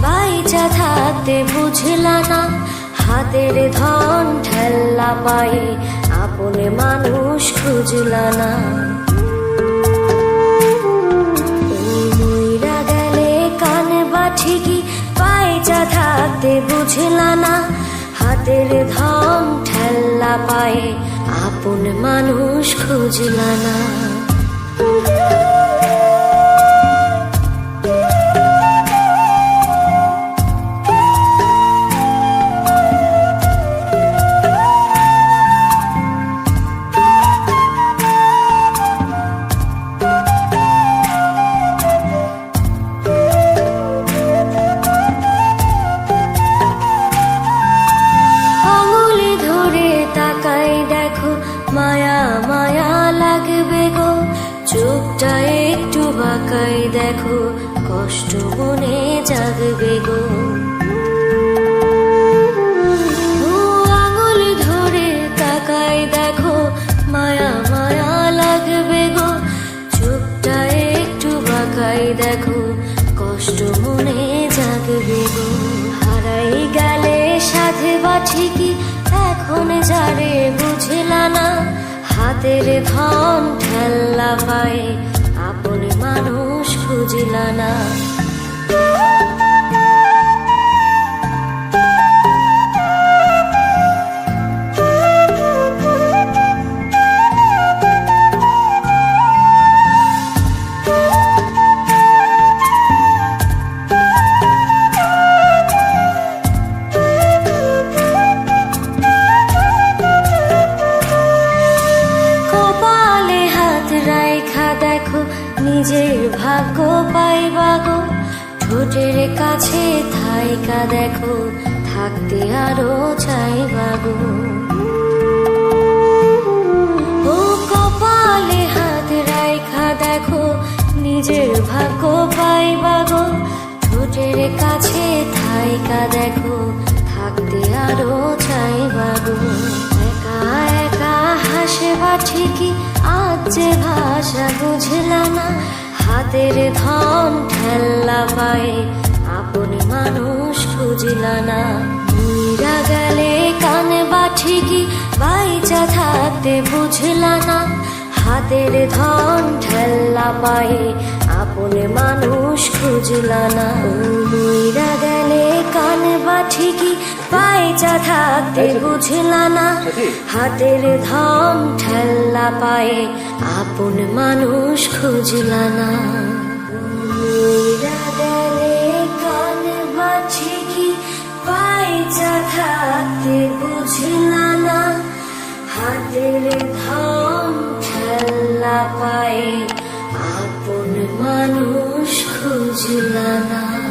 বাইচা থাকতে বুঝলা না। হাতের ধন ঠেল্লা পায়ে আপনে মানুষ খুঁজলা না। ঠিকই থাকতে বুঝলা না। হাতের ধন ঠেল্লা পায়ে আপন মানুষ খুঁজলা না। চোখটা একটু বাঁকাই, দেখো, কষ্ট মনে জাগবে গো। আঙুল ধরে তাকাই, দেখো, মায়া মায়া লাগবে গো। চোখটা একটু বাঁকাই, দেখো, কষ্ট মনে জাগবে গো। হারাই গেলে বা ঠিকই, এখন যারে বুঝলা না, হাতের ধন ঠেল্লা পায়ে। খুঁজলা নিজের ভাগ্য পাইবা গো ঠোঁটের কাছে থাইকা দেখো, থাকতে আরও চাইবা গো কপালে হাত রাইখা দেখো, নিজের ভাগ্য পাইবা গো ঠোঁটের কাছে থাইকা দেখো, থাকতে আরও চাইবা গো একা একা হাসবা ঠিকই আজ যে ভাষা বুঝলা না, হাতের ধন ঠেল্লা পায়ে আপনি মানুষ খুঁজলা না। মইরা গেলে কানে বা ঠিকই বাইচা থাকতে বুঝলা না। হাতের ধন ঠেল্লা পায়ে আপনে মানুষ খুঁজলা না। ও মইরা গেলে কান বা ঠিকই বাইচা থাকতে বুঝলা না। হাতের ধন ঠেল্লা পায়ে আপন মানুষ খুঁজলা না। কান বা ঠিকই বাইচা থাকতে বুঝলা না। হাতের ধন ঠেল্লা পায়ে আপন মানুষ খুঁজলা না।